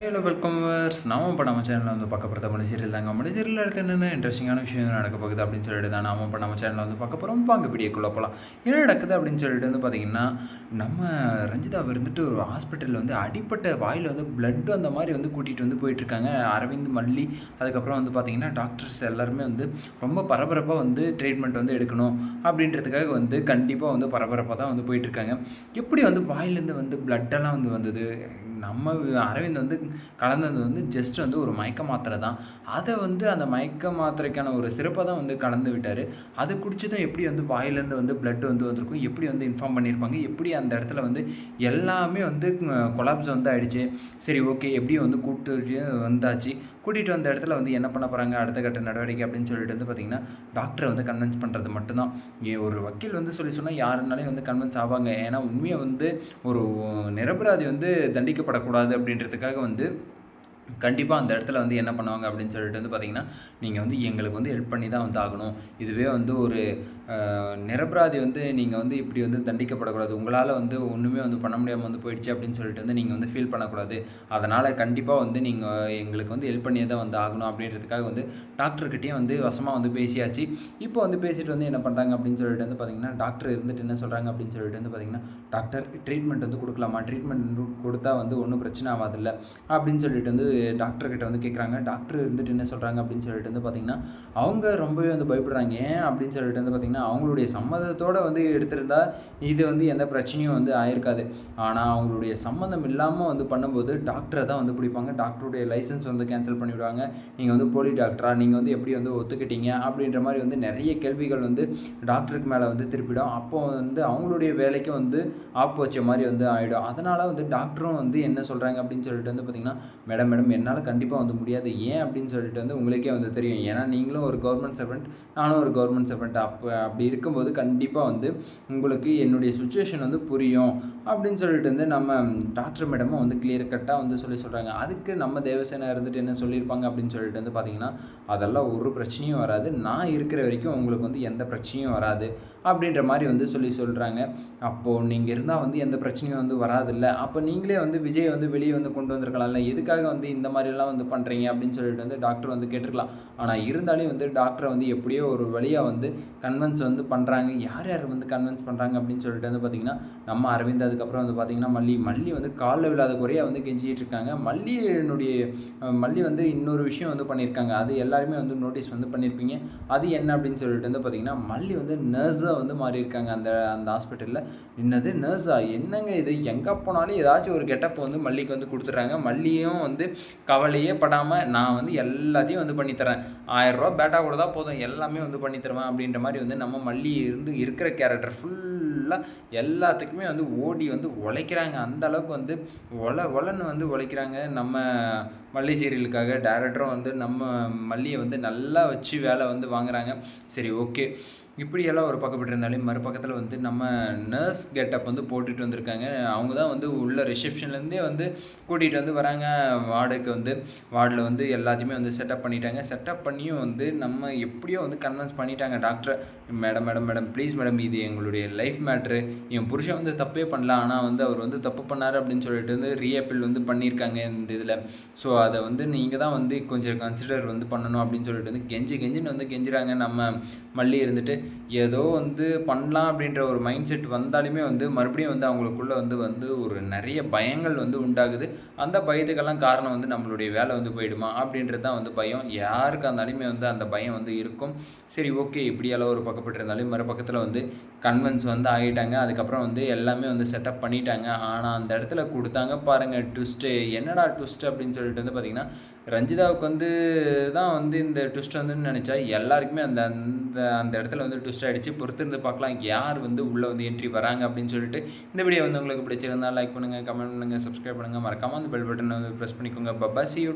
Hello வெல்கம்வர்ஸ் நாம இப்போ நம்ம சேனலில் வந்து பார்க்க போகிறத தமிழ் சீரியல் தாங்க. தமிழ் சீரியல் அடுத்து என்னென்ன இன்ட்ரெஸ்டிங்கான விஷயம் நடக்க போகுது அப்படின்னு சொல்லிட்டு தான் நாமும் இப்போ நம்ம சேனலில் வந்து பார்க்க போகிறோம் வாங்க வீடியோக்குள்ளே போகலாம் என்ன நடக்குது அப்படின்னு சொல்லிட்டு வந்து பார்த்தீங்கன்னா நம்ம ரஞ்சிதா இருந்துட்டு ஒரு ஹாஸ்பிட்டலில் வந்து அடிப்பட்ட வாயில் வந்து பிளட் அந்த மாதிரி வந்து கூட்டிகிட்டு வந்து போயிட்டுருக்காங்க அரவிந்த் மல்லி அதுக்கப்புறம் வந்து பார்த்தீங்கன்னா டாக்டர்ஸ் எல்லாருமே வந்து ரொம்ப பரபரப்பாக வந்து ட்ரீட்மெண்ட் வந்து எடுக்கணும் அப்படின்றதுக்காக வந்து கண்டிப்பாக வந்து பரபரப்பாக தான் வந்து போயிட்டுருக்காங்க எப்படி வந்து வாயிலேருந்து வந்து பிளட்டெல்லாம் வந்து வந்தது? நம்ம அரவிந்த் வந்து கலந்தது வந்து ஜஸ்ட் வந்து ஒரு மயக்க மாத்திரை தான். அதை வந்து அந்த மயக்க மாத்திரைக்கான ஒரு சிறப்பை தான் வந்து கலந்து விட்டார். அது குடிச்சதும் எப்படி வந்து வாயிலேருந்து வந்து பிளட் வந்து வந்திருக்கும் எப்படி வந்து இன்ஃபார்ம் பண்ணியிருப்பாங்க எப்படி அந்த இடத்துல வந்து எல்லாமே வந்து கொலாப்ஸ் வந்து ஆயிடுச்சு. சரி ஓகே எப்படியும் வந்து கூப்பிட்டு வந்தாச்சு. கூட்டிகிட்டு வந்த இடத்துல வந்து என்ன பண்ண போகிறாங்க அடுத்த கட்ட நடவடிக்கை அப்படின்னு சொல்லிட்டு வந்து பார்த்திங்கன்னா டாக்டரை வந்து கன்வின்ஸ் பண்ணுறது மட்டும்தான். ஒரு வக்கீல் வந்து சொல்லி சொன்னால் யாருனாலையும் வந்து கன்வின்ஸ் ஆவாங்க. ஏன்னா உண்மையை வந்து ஒரு நிரபராதி வந்து தண்டிக்கப்படக்கூடாது அப்படின்றதுக்காக வந்து கண்டிப்பாக அந்த இடத்துல வந்து என்ன பண்ணுவாங்க அப்படின்னு சொல்லிட்டு வந்து பார்த்தீங்கன்னா நீங்கள் வந்து எங்களுக்கு வந்து ஹெல்ப் பண்ணி தான் வந்து ஆகணும். இதுவே வந்து ஒரு நிரபராதி வந்து நீங்கள் வந்து இப்படி வந்து தண்டிக்கப்படக்கூடாது. உங்களால் வந்து ஒன்றுமே வந்து பண்ண முடியாமல் வந்து போயிடுச்சு அப்படின்னு சொல்லிட்டு வந்து நீங்கள் வந்து ஃபீல் பண்ணக்கூடாது. அதனால் கண்டிப்பாக வந்து நீங்கள் எங்களுக்கு வந்து ஹெல்ப் பண்ணியே தான் வந்து ஆகணும் அப்படின்றதுக்காக வந்து டாக்டர்கிட்டயும் வந்து வசமாக வந்து பேசியாச்சு. இப்போ வந்து பேசிட்டு வந்து என்ன பண்ணுறாங்க அப்படின்னு சொல்லிட்டு வந்து பார்த்தீங்கன்னா டாக்டர் இருந்துட்டு என்ன சொல்கிறாங்க அப்படின்னு சொல்லிட்டு வந்து பார்த்தீங்கன்னா டாக்டர் ட்ரீட்மெண்ட் வந்து கொடுக்கலாமா? ட்ரீட்மெண்ட் கொடுத்தா வந்து ஒன்றும் பிரச்சனை ஆகாதில்ல அப்படின்னு சொல்லிட்டு வந்து டாக்டர்கிட்ட வந்து கேட்குறாங்க டாக்டர் இருந்துட்டு என்ன சொல்கிறாங்க அப்படின்னு சொல்லிட்டு வந்து பார்த்தீங்கன்னா அவங்க ரொம்பவே வந்து பயப்படுறாங்க. ஏன் அப்படின்னு சொல்லிட்டு வந்து பார்த்தீங்கன்னா அவங்களுடைய சம்மதத்தோடு வந்து எடுத்திருந்தால் இது வந்து எந்த பிரச்சனையும் வந்து ஆயிருக்காது. ஆனால் அவங்களுடைய சம்மந்தம் இல்லாமல் வந்து பண்ணும்போது டாக்டரை தான் வந்து பிடிப்பாங்க. டாக்டருடைய லைசன்ஸ் வந்து கேன்சல் பண்ணிவிடுவாங்க நீங்கள் வந்து போலி டாக்டரா நீங்கள் வந்து எப்படி வந்து ஒத்துக்கிட்டீங்க? அப்படின்ற மாதிரி வந்து நிறைய கேள்விகள் வந்து டாக்டருக்கு மேலே வந்து திருப்பிடும். அப்போ வந்து அவங்களுடைய வேலைக்கும் வந்து ஆப்பு வச்ச மாதிரி வந்து ஆகிடும் அதனால் வந்து டாக்டரும் வந்து என்ன சொல்கிறாங்க அப்படின்னு சொல்லிட்டு வந்து பார்த்திங்கன்னா மேடம் மேடம் என்னால் கண்டிப்பாக வந்து முடியாது. ஏன்? அப்படின்னு சொல்லிட்டு வந்து உங்களுக்கே வந்து தெரியும். ஏன்னா நீங்களும் ஒரு கவர்மெண்ட் சர்வெண்ட் நானும் ஒரு கவர்மெண்ட் சர்வெண்ட் அப்போ அப்படி இருக்கும்போது கண்டிப்பாக வந்து உங்களுக்கு என்னுடைய சுச்சுவேஷன் வந்து புரியும் அப்படின்னு சொல்லிட்டு வந்து நம்ம டாக்டர் மேடமும் வந்து கிளியர் கட்டாக வந்து சொல்லி சொல்கிறாங்க அதுக்கு நம்ம தேவசேனா இருந்துட்டு என்ன சொல்லியிருப்பாங்க அப்படின்னு சொல்லிட்டு வந்து பார்த்தீங்கன்னா அதெல்லாம் ஒரு பிரச்சனையும் வராது. நான் இருக்கிற வரைக்கும் உங்களுக்கு வந்து எந்த பிரச்சனையும் வராது. அப்படின்ற மாதிரி வந்து சொல்லி சொல்கிறாங்க அப்போது நீங்கள் இருந்தால் வந்து எந்த பிரச்சனையும் வந்து வராதில்ல. அப்போ நீங்களே வந்து விஜய் வந்து வெளியே வந்து கொண்டு வந்திருக்கலாம்ல எதுக்காக வந்து இந்த மாதிரிலாம் வந்து பண்ணுறீங்க அப்படின்னு சொல்லிட்டு வந்து டாக்டர் வந்து கேட்டிருக்கலாம். ஆனால் இருந்தாலும் வந்து டாக்டரை வந்து எப்படியோ ஒரு வழியாக வந்து கன்வின்ஸ் வந்து பண்ணுறாங்க யார் யார் வந்து கன்வின்ஸ் பண்ணுறாங்க அப்படின்னு சொல்லிட்டு வந்து பார்த்திங்கன்னா நம்ம அரவிந்த் அதுக்கப்புறம் வந்து பார்த்திங்கன்னா மல்லி. மல்லி வந்து காலில் விழாத குறையாக வந்து கெஞ்சிக்கிட்டு இருக்காங்க. மல்லியினுடைய மல்லி வந்து இன்னொரு விஷயம் வந்து பண்ணியிருக்காங்க. அது எல்லாருமே வந்து நோட்டீஸ் வந்து பண்ணியிருப்பீங்க. அது என்ன அப்படின்னு சொல்லிட்டு வந்து பார்த்திங்கன்னா மல்லி வந்து நர்ஸாக வந்து மாறி இருக்காங்க அந்த அந்த ஹாஸ்பிட்டலில் என்னது நர்ஸா என்னங்க இது? எங்கே போனாலும் ஏதாச்சும் ஒரு கெட்டப் வந்து மல்லிக்கு வந்து கொடுத்துட்றாங்க. மல்லியும் வந்து கவலையே படாமல் நான் வந்து எல்லாத்தையும் வந்து பண்ணித்தரேன் ஆயிரரூபா பேட்டா கூட தான் போதும் எல்லாமே வந்து பண்ணித்தருவேன் அப்படின்ற மாதிரி வந்து நம்ம மல்லி இருந்து இருக்கிற கேரக்டர் ஃபுல்லாக எல்லாத்துக்குமே வந்து ஓடி வந்து உழைக்கிறாங்க. அந்த அளவுக்கு வந்து ஒல ஒலன்னு வந்து உழைக்கிறாங்க. நம்ம மல்லி சீரியலுக்காக டேரக்டரும் வந்து நம்ம மல்லியை வந்து நல்லா வச்சு வேலை வந்து வாங்குறாங்க. சரி ஓகே இப்படியெல்லாம் ஒரு பக்கப்பட்டு இருந்தாலே மறுபக்கத்தில் வந்து நம்ம நர்ஸ் கெட்டப் வந்து போட்டுட்டு வந்திருக்காங்க. அவங்க தான் வந்து உள்ள ரிசப்ஷன்லேருந்தே வந்து கூட்டிகிட்டு வந்து வராங்க. வார்டுக்கு வந்து வார்டில் வந்து எல்லாத்தையுமே வந்து செட்டப் பண்ணிட்டாங்க. செட்டப் பண்ணியும் வந்து நம்ம எப்படியோ வந்து கன்வின்ஸ் பண்ணிட்டாங்க. டாக்டரை madam madam madam please madam இது எங்களுடைய லைஃப் மேட்ரு என் புருஷன் வந்து தப்பே பண்ணல. ஆனால் வந்து அவர் வந்து தப்பு பண்ணார் அப்படின்னு சொல்லிட்டு வந்து ரீஅப்பீல் வந்து பண்ணியிருக்காங்க இந்த இதில். ஸோ அதை வந்து நீங்கள் தான் வந்து கொஞ்சம் கன்சிடர் வந்து பண்ணணும் அப்படின்னு சொல்லிட்டு வந்து கெஞ்சி கெஞ்சின்னு வந்து கெஞ்சுறாங்க. நம்ம மல்லி இருந்துட்டு ஏதோ வந்து பண்ணலாம் அப்படின்ற ஒரு மைண்ட் செட் வந்தாலுமே வந்து மறுபடியும் வந்து அவங்களுக்குள்ளே வந்து வந்து ஒரு நிறைய பயங்கள் வந்து உண்டாகுது. அந்த பயத்துக்கெல்லாம் காரணம் வந்து நம்மளுடைய வேலை வந்து போயிடுமா அப்படின்றது தான் வந்து பயம். யாருக்கு இருந்தாலுமே வந்து அந்த பயம் வந்து இருக்கும். சரி ஓகே இப்படியெல்லாம் ஒரு பக்கப்பட்டு இருந்தாலும் மறுபக்கத்தில் வந்து கன்வென்ஸ் வந்து ஆகிட்டாங்க. அதுக்கப்புறம் வந்து எல்லாமே வந்து செட்டப் பண்ணிட்டாங்க. ஆனால் அந்த இடத்துல கொடுத்தாங்க பாருங்கள் ட்விஸ்ட்டு என்னடா ட்விஸ்ட் அப்படின்னு சொல்லிட்டு வந்து பார்த்திங்கன்னா ரஞ்சிதாவுக்கு வந்து தான் வந்து இந்த ட்விஸ்ட் வந்து நினச்சா எல்லாருக்குமே அந்த அந்த அந்த இடத்துல வந்து ட்விஸ்ட் ஆகிடுச்சு பொறுத்திருந்து பார்க்கலாம். யார் வந்து உள்ளே வந்து என்ட்ரி வராங்க அப்படின்னு சொல்லிட்டு இந்த வீடியோ வந்து உங்களுக்கு பிடிச்சிருந்தா லைக் பண்ணுங்கள் கமெண்ட் பண்ணுங்கள் சப்ஸ்கிரைப் பண்ணுங்கள் மறக்காமல் அந்த பெல் பட்டனை வந்து ப்ரெஸ் பண்ணிக்கோங்க. Papa C you